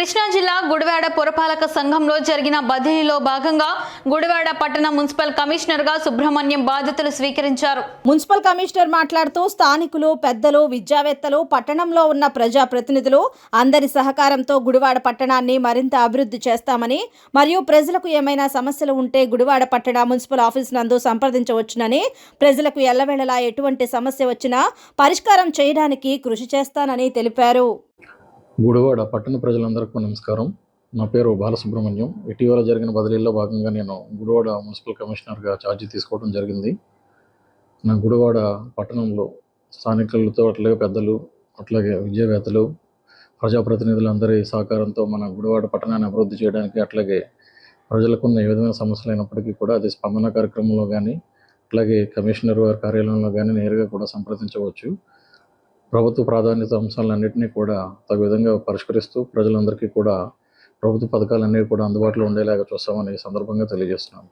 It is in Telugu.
కృష్ణా జిల్లా గుడివాడ పురపాలక సంఘంలో జరిగిన బదిలీలో భాగంగా గుడివాడ పట్టణ మున్సిపల్ కమిషనర్గా సుబ్రహ్మణ్యం బాధ్యతలు స్వీకరించారు. మున్సిపల్ కమిషనర్ మాట్లాడుతూ స్థానికులు పెద్దలు విద్యావేత్తలు పట్టణంలో ఉన్న ప్రజా ప్రతినిధులు అందరి సహకారంతో గుడివాడ పట్టణాన్ని మరింత అభివృద్ధి చేస్తామని మరియు ప్రజలకు ఏమైనా సమస్యలు ఉంటే గుడివాడ పట్టణ మున్సిపల్ ఆఫీస్ నందు సంప్రదించవచ్చునని ప్రజలకు ఎల్లవేళలా ఎటువంటి సమస్య వచ్చినా పరిష్కారం చేయడానికి కృషి చేస్తానని తెలిపారు. గుడివాడ పట్టణ ప్రజలందరికీ నమస్కారం. నా పేరు బాలసుబ్రహ్మణ్యం. ఇటీవల జరిగిన బదిలీలో భాగంగా నేను గుడివాడ మున్సిపల్ కమిషనర్గా ఛార్జీ తీసుకోవడం జరిగింది. నా గుడివాడ పట్టణంలో స్థానికులతో అట్లాగే పెద్దలు అట్లాగే విద్యావేత్తలు ప్రజాప్రతినిధులందరి సహకారంతో మన గుడివాడ పట్టణాన్ని అభివృద్ధి చేయడానికి అట్లాగే ప్రజలకు ఉన్న ఏ విధమైన సమస్యలు అయినప్పటికీ కూడా అది స్పందన కార్యక్రమంలో కానీ అట్లాగే కమిషనర్ వారి కార్యాలయంలో కానీ నేరుగా కూడా సంప్రదించవచ్చు. ప్రభుత్వ ప్రాధాన్యత అంశాలన్నింటినీ కూడా తగు విధంగా పరిష్కరిస్తూ ప్రజలందరికీ కూడా ప్రభుత్వ పథకాలన్నీ కూడా అందుబాటులో ఉండేలాగా చూస్తామని ఈ సందర్భంగా తెలియజేస్తున్నాను